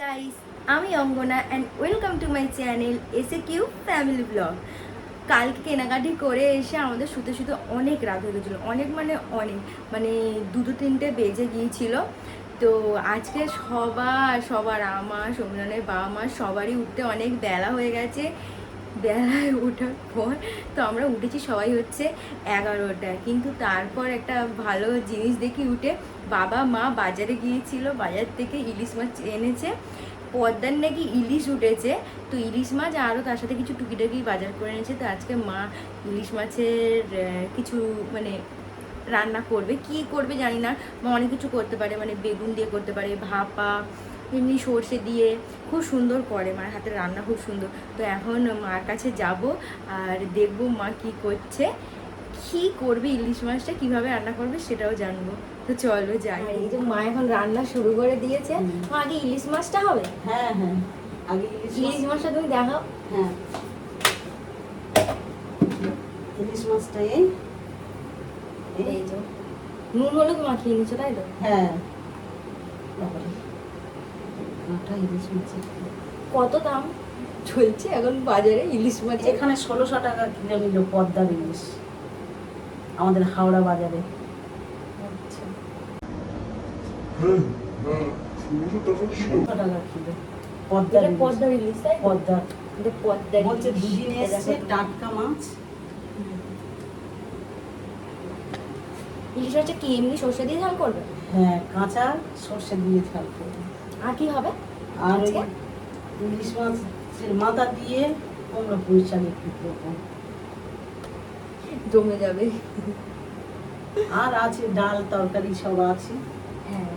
Guys আমি Angana and welcome to my channel এসে কিউ ফ্যামিলি ব্লগ কালকে কেনাকাটি করে এসে আমাদের শুতে শুতে অনেক রাত হয়ে গেছিল। অনেক মানে অনেক মানে দুটো তিনটে বেজে গিয়েছিল। তো আজকে সবার সবার আমার সৌমিলনের বাবা মা সবারই উঠতে অনেক বেলা হয়ে গেছে। বেলায় ওঠার পর তো আমরা উঠেছি সবাই হচ্ছে এগারোটায়। কিন্তু তারপর একটা ভালো জিনিস দেখি উঠে, বাবা মা বাজারে গিয়েছিল, বাজার থেকে ইলিশ মাছ এনেছে। পদ্মার নাকি ইলিশ উঠেছে, তো ইলিশ মাছ আরও তার সাথে কিছু টুকিটাকি বাজার করে এনেছে। তো আজকে মা ইলিশ মাছের কিছু মানে রান্না করবে। কি করবে জানি না, মা অনেক কিছু করতে পারে মানে বেগুন দিয়ে করতে পারে, ভাপা এমনি সর্ষে দিয়ে খুব সুন্দর করে মার হাতের রান্না খুব সুন্দর। তো এখন মার কাছে যাব আর দেখব মা কি করছে কি করবে ইলিশ মাছটা কীভাবে রান্না করবে সেটাও জানব। তো চলো যাই। এই যে মা এখন রান্না শুরু করে দিয়েছে। মা আগে ইলিশ মাছটা হবে? হ্যাঁ হ্যাঁ। আগে ইলিশ ইলিশ মাছটা তুমি দেখাও। হ্যাঁ। ইলিশ মাছটা এই এই যে। নুন হলুদ মাখিয়ে নিচ্ছ তাই তো? হ্যাঁ। ইলিশ মাছের কত দাম? চলছে এখন বাজারে ইলিশ মাছ। এখানে ষোলোশো টাকা কিলো নিল পদ্মার ইলিশ। আমাদের হাওড়া বাজারে। আচ্ছা। পদ্মার ইলিশ। পদ্মার পদ্মার। বলছে দুদিন এসছে টাটকা মাছ। ইলিশ মাছটা কি? এমনি সর্ষে দিয়ে ঝাল করবে? হ্যাঁ কাঁচা সর্ষে দিয়ে ঝাল করবে। আর কি হবে? আর। ইলিশ মাছের মাথা দিয়ে আমরা পুঁই শাক একটু করব। জমে যাবে। আর আছে ডাল তরকারি সব আছে। হ্যাঁ।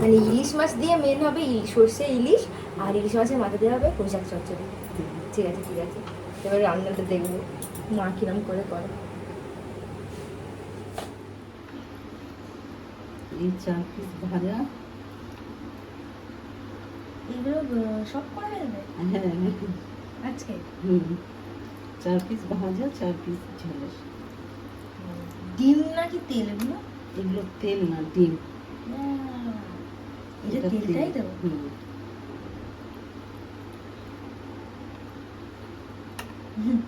মানে ইলিশ মাছ দিয়ে মেন হবে সর্ষে ইলিশ আর ইলিশ মাছের মাথা দিয়ে হবে পুঁই শাক চচ্চড়ি। ঠিক আছে ঠিক আছে। এবার রান্নাটা দেখব। মা কিরম করে করে। এই চার পিস ভাজা এগুলো সব করে হ্যাঁ। আজকে? হুম। চার পিস ভাজা চার পিস ঝালের ডিম নাকি তেল এগুলো? এগুলো তেল না ডিম। এটা তেলটাই তো? হুম। তেল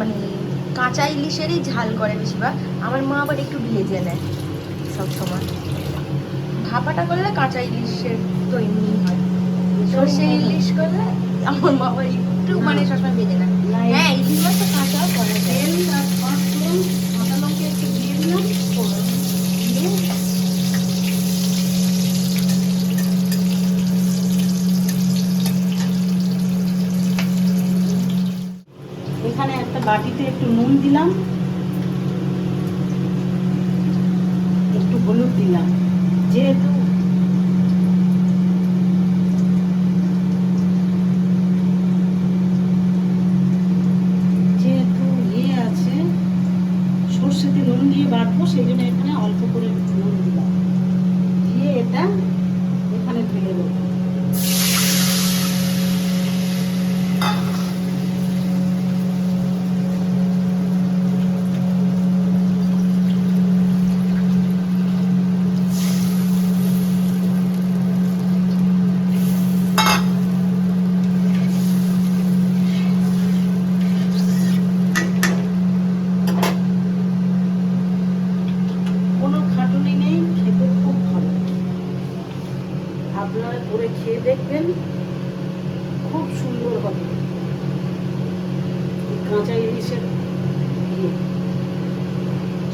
মানে কাঁচা ইলিশেরই ঝাল করে বেশিরভাগ। আমার মা আবার একটু ভেজে নেয় সবসময়। ভাপাটা করলে কাঁচা ইলিশের তো এমনি হয়। সর্ষে ইলিশ করলে আমার মা আবার একটু মানে সবসময় ভেজে নেয়। হ্যাঁ ইলিশ মাছটা কাঁচাও করা যায় তেল আর পাঁচ ফোড়ন কাঁচা লঙ্কা একটু দিয়ে দিলাম ফোড়ন দিয়ে এখানে একটা বাটিতে একটু নুন দিলাম। একটু হলুদ দিলাম। যেহেতু যেহেতু ইয়ে আছে, সর্ষেতে নুন দিয়ে বাটবো সেই জন্য এখানে অল্প করে নুন দিলাম। দিয়ে এটা এখানে ঢেলে দেবো কাঁচা ইলিশের ইয়ে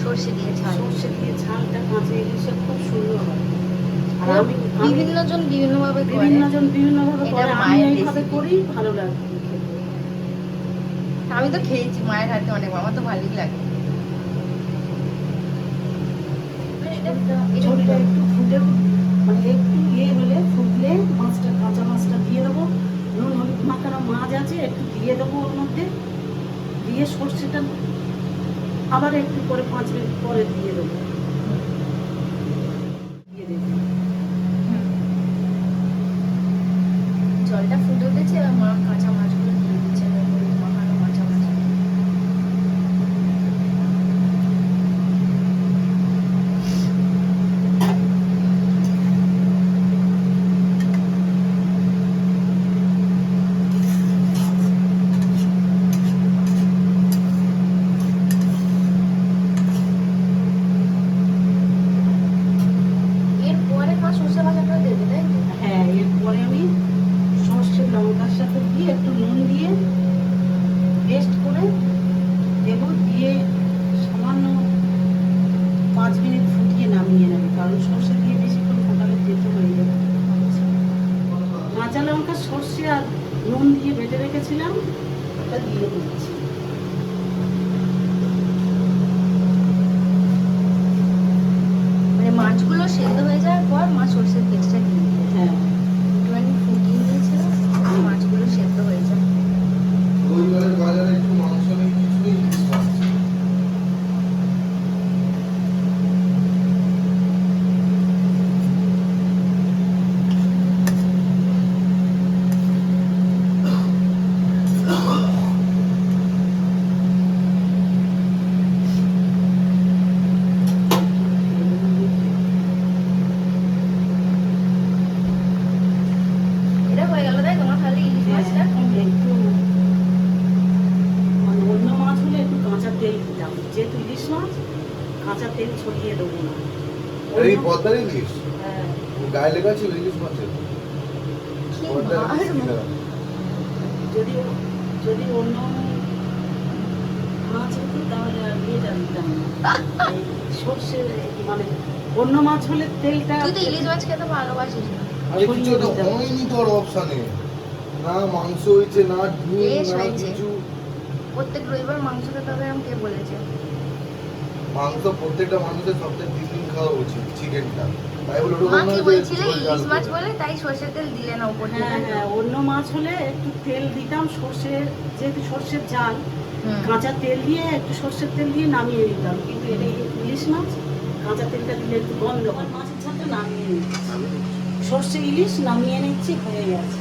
সর্ষে দিয়ে ঝাল সর্ষে দিয়ে ঝালটা কাঁচা ইলিশের খুব সুন্দর হয় আর আমি আমি বিভিন্ন জন বিভিন্ন ভাবে করে বিভিন্ন জন বিভিন্ন ভাবে এটা করে আমি মায়ের এইভাবে recipe। করি ভালো লাগে আমি তো খেয়েছি মায়ের হাতে অনেক আমার তো ভালোই লাগে। ঝোলটা একটু ফুটে মানে একটু ইয়ে হলে ফুটলে মাছটা কাঁচা মাছটা দিয়ে দেবো। নুন হলুদ মাখানো মাছ আছে একটু দিয়ে দেবো ওর মধ্যে। দিয়ে সর্ষেটা আবার একটু করে পাঁচ মিনিট পরে দিয়ে দেবো দিয়ে দেবো জলটা ফুটে উঠেছে আর মা কাঁচা মাছগুলো দিয়ে দিচ্ছে হলুদ মাখানো কাঁচা মাছ এরপরে মা সর্ষে ভাজাটা দেবে তাই তো? হ্যাঁ এরপরে আমি সর্ষে লঙ্কার সাথে দিয়ে একটু নুন দিয়ে পেস্ট করে দেবো দিয়ে সামান্য পাঁচ মিনিট ফুটিয়ে নামিয়ে নেবে কারণ সর্ষে দিয়ে বেশিক্ষণ ফোটালে তেতো হয়ে যাবে কাঁচা লঙ্কা সর্ষে আর নুন দিয়ে বেটে রেখেছিলাম ওটা দিয়ে দিচ্ছি মানে মাছগুলো সেদ্ধ হয়ে যাওয়ার পর মা সর্ষের পেস্টটা দিয়ে দিবে হ্যাঁ একটুখানি ফুটিয়ে দিয়েছিল মাছগুলো সেদ্ধ হয়ে যায় রবিবারের বাজারে একটু মাংস নেই কিছু নেই ইলিশ মাছ। এটা হয়ে গেল তাই তোমার খালি ইলিশ মাছটা একটু মানে অন্য মাছ হলে একটু কাঁচা তেল দিতাম যেহেতু ইলিশ মাছ কাঁচা তেল ছড়িয়ে দেবো না আর এই পদ্মার ইলিশ হ্যাঁ, গায়ে লেখা ছিল ইলিশ মাছের কি পদ্মার ইলিশ মাছ? কিনা। যদি যদি অন্য মাছ হতো তাহলে আর ইয়েটা দিতাম না এই সর্ষে মানে অন্য মাছ হলে তেলটা তুই তো ইলিশ মাছ খেতে ভালোবাসিস না। আরে কিছু তো হয়নি তোর অপশানে না মাংস হয়েছে না ডিম না কিছু। প্রত্যেক রবিবার মাংস খেতে হবে এরকম কে বলেছে? মাংস প্রত্যেকটা মানুষের সপ্তাহে তিন দিন খাওয়া উচিত চিকেনটা তাই বলে ওটা মা কি বলছিলে? ইলিশ মাছ বলে তাই সর্ষের তেল দিলে না উপর হ্যাঁ হ্যাঁ অন্য মাছ হলে একটু তেল দিতাম সর্ষে যেহেতু সর্ষের জাল কাঁচা তেল দিয়ে একটু সর্ষের তেল দিয়ে নামিয়ে দিতাম কিন্তু এটা ইলিশ মাছ কাঁচা তেলটা দিলে একটু গন্ধ হয়। মাছের সাথে নামিয়ে নিচ্ছি। সর্ষে ইলিশ নামিয়ে নিচ্ছি হয়ে গেছে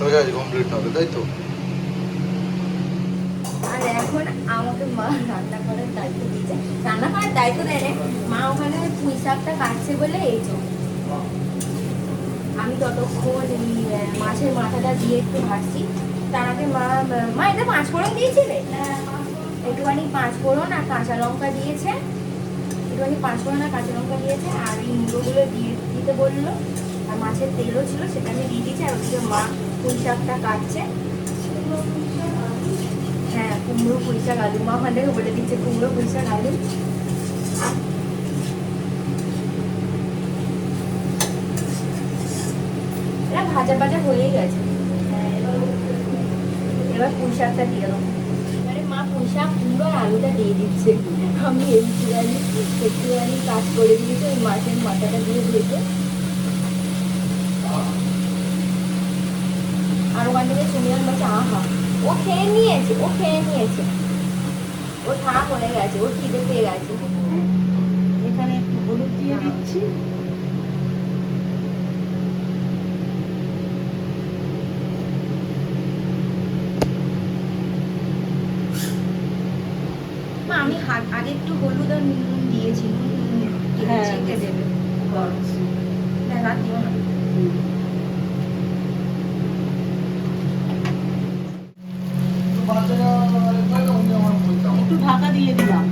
হয়ে গেছে কমপ্লিট হবে তাই তো আর এখন আমাকে মা রান্না করার দায়িত্ব দিয়েছে রান্না করার দায়িত্ব দেয় না। মা ওখানে পুঁই কাটছে বলে এই যে। আমি ততক্ষণ মাছের মাথাটা দিয়ে একটু ভাজছি। তার আগে মা মা এটা পাঁচ ফোড়ন দিয়েছিলে? একটুখানি পাঁচ ফোড়ন আর কাঁচা লঙ্কা দিয়েছে। একটুখানি পাঁচ ফোড়ন আর কাঁচা লঙ্কা দিয়েছে আর এই মুড়োগুলো দিয়ে দিতে বলল। আর মাছের তেলও ছিল, সেটা আমি দিয়ে দিয়েছি। আর ওদিকে মা পুঁই শাকটা কাটছে। হ্যাঁ কুমড়ো, পুঁই শাক, আলু। মা ওখান থেকে বলে দিচ্ছে, কুমড়ো, পুঁই শাক, আলু। এটা ভাজা ভাজা হয়েই গেছে। এবার পুঁই শাকটা দিয়ে দেবো এবারে মা পুঁই শাক কুমড়ো আর আলুটা দিয়ে দিচ্ছে। আমি একটুখানি একটুখানি কাজ করে দিয়েছি ওই মাছের মাথাটা দিয়ে ভেজে আর ওখান থেকে সুমিয়ান বলছে আহা ও খেয়ে নিয়েছে ও খেয়ে নিয়েছে। ও ঠা পড়ে গেছে ও খিদে পেয়ে গেছে। এখানে একটু হলুদ দিয়ে দিচ্ছি মা আমি হা- আগে একটু হলুদ আর নুন দিয়েছি হ্যাঁ। দেবে। দিও না। একটু ঢাকা দিয়ে দিলাম।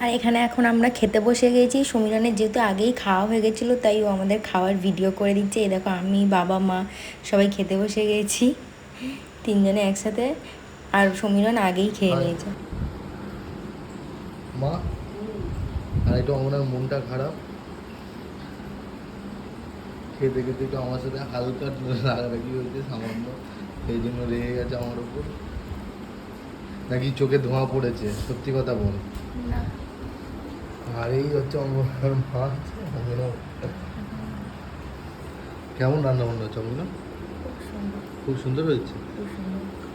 আর এখানে এখন আমরা খেতে বসে গেছি। সমীরনের যেহেতু আগেই খাওয়া হয়ে গেছিল তাই ও আমাদের খাওয়ার ভিডিও করে দিচ্ছে। এই দেখো আমি বাবা মা সবাই খেতে বসে গেছি। তিনজনে একসাথে। আর সমীরন আগেই খেয়ে নিয়েছে। মা আর একটু আমার মনটা খারাপ। খেতে খেতে একটু আমার সাথে হালকা রাগারাগি হয়েছে সামান্য সেই জন্য রেগে গেছে আমার উপর। নাকি চোখে ধোঁয়া পড়েছে সত্যি কথা বল। আর এই হচ্ছে মাছ অঙ্গনা কেমন রান্না বান্না হচ্ছে অঙ্গনা খুব সুন্দর। হয়েছে?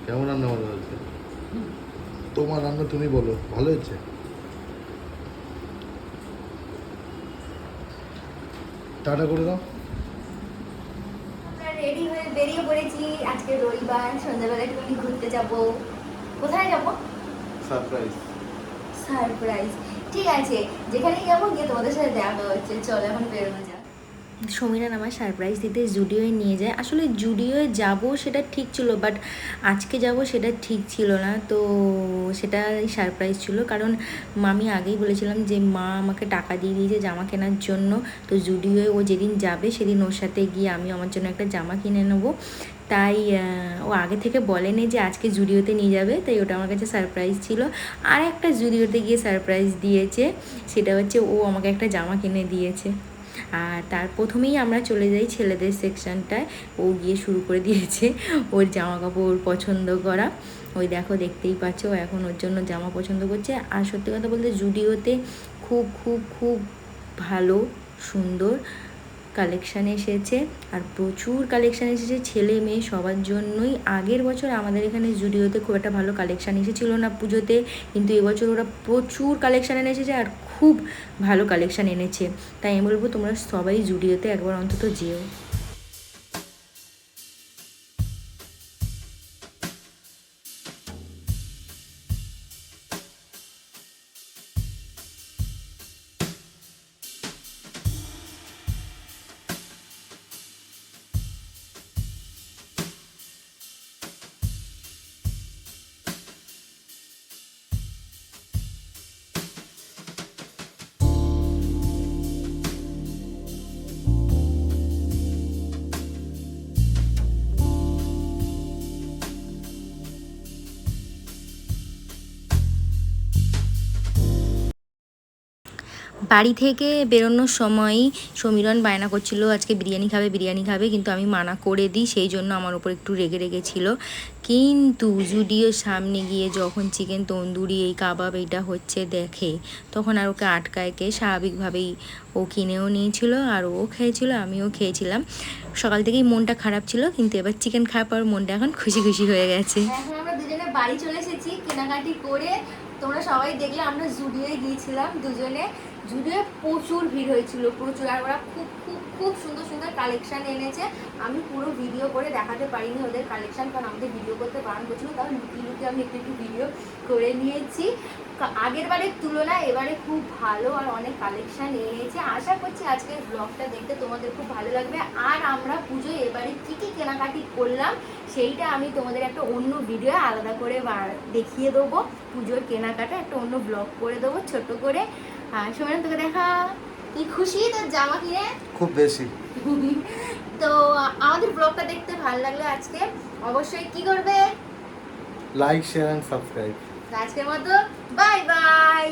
কেমন রান্না ভালো হয়েছে তোমার রান্না তুমি বলো ভালো হয়েছে? টাটা করে দাও। রেডি হয়ে বেরিয়ে পড়েছি। আজকে রবিবার সন্ধ্যাবেলা একটুখানি ঘুরতে যাব। কোথায় যাব? সারপ্রাইজ সারপ্রাইজ ঠিক আছে যেখানেই যাব গিয়ে তোমাদের সাথে দেখা হচ্ছে। চলো এখন বেরোনো সমীরন আমার সারপ্রাইজ দিতে জুডিওয়ে নিয়ে যায়। আসলে জুডিওয়ে যাব সেটা ঠিক ছিল বাট আজকে যাব সেটা ঠিক ছিল না, তো সেটা সারপ্রাইজ ছিল। কারণ মামি আগেই বলেছিলাম যে মা আমাকে টাকা দিয়ে দিয়েছে জামা কেনার জন্য, তো জুডিওয়ে ও যেদিন যাবে সেদিন ওর সাথে গিয়ে আমি আমার জন্য একটা জামা কিনে নেব। তাই ও আগে থেকে বলেনি যে আজকে জুডিওতে নিয়ে যাবে, তাই ওটা আমার কাছে সারপ্রাইজ ছিল। আর একটা জুডিওতে গিয়ে সারপ্রাইজ দিয়েছে, সেটা হচ্ছে ও আমাকে একটা জামা কিনে দিয়েছে। আর তার প্রথমেই আমরা চলে যাই ছেলেদের সেকশনটায়। ও গিয়ে শুরু করে দিয়েছে ওর জামা কাপড় পছন্দ করা। ওই দেখো, দেখতেই পাচ্ছ, ও এখন ওর জন্য জামা পছন্দ করছে। আর সত্যি কথা বলতে জুডিওতে খুব খুব খুব ভালো, সুন্দর। কালেকশান এসেছে আর প্রচুর কালেকশান এসেছে। ছেলে মেয়ে সবার জন্যই। আগের বছর আমাদের এখানে জুডিওতে খুব একটা ভালো কালেকশান এসেছিল না পুজোতে, কিন্তু এবছর ওরা প্রচুর কালেকশান এনেছে আর খুব ভালো কালেকশান এনেছে। তাই আমি বলব তোমরা সবাই জুডিওতে একবার অন্তত যেও। বাড়ি থেকে বেরোনোর সময়ই সমীরণ বায়না করছিল, আজকে বিরিয়ানি খাবে বিরিয়ানি খাবে, কিন্তু আমি মানা করে দিই, সেই জন্য আমার উপর একটু রেগে রেগেছিল কিন্তু জুডিওর সামনে গিয়ে যখন চিকেন তন্দুরি, এই কাবাব, এইটা হচ্ছে দেখে, তখন আর ওকে আটকায় কে? স্বাভাবিকভাবেই ও কিনেও নিয়েছিল আর ও খেয়েছিল, আমিও খেয়েছিলাম। সকাল থেকেই মনটা খারাপ ছিল, কিন্তু এবার চিকেন খাওয়ার পর মনটা এখন খুশি খুশি হয়ে গেছে। আমরা দুজনে বাড়ি চলে এসেছি, কেনাকাটি করে তোমরা সবাই দেখলে আমরা জুডিওয়ে গিয়েছিলাম দুজনে। জুডিওয়ে প্রচুর ভিড় হয়েছিল প্রচুর আর ওরা খুব খুব সুন্দর সুন্দর কালেকশান এনেছে। আমি পুরো ভিডিও করে দেখাতে পারিনি ওদের কালেকশন কারণ আমাদের ভিডিও করতে বারণ করছিল, তাও লুকিয়ে লুকিয়ে আমি একটু একটু ভিডিও করে নিয়েছি। আগের বারের তুলনায় এবারে খুব ভালো আর অনেক কালেকশন এনেছে। আশা করছি আজকের ব্লগটা দেখতে তোমাদের খুব ভালো লাগবে। আর আমরা পুজোয় এবারে কী কী কেনাকাটি করলাম, সেইটা আমি তোমাদের একটা অন্য ভিডিও আলাদা করে দেখিয়ে দেবো। পুজোর কেনাকাটা একটা অন্য ব্লগ করে দেবো, ছোট করে। আর সময় তোকে দেখা। তুই খুশি তোর জামা কিনে? খুব বেশি। তো আমাদের ব্লগটা দেখতে ভালো লাগল আজকে অবশ্যই কি করবে? লাইক শেয়ার এন্ড সাবস্ক্রাইব আজকের মতো বাই বাই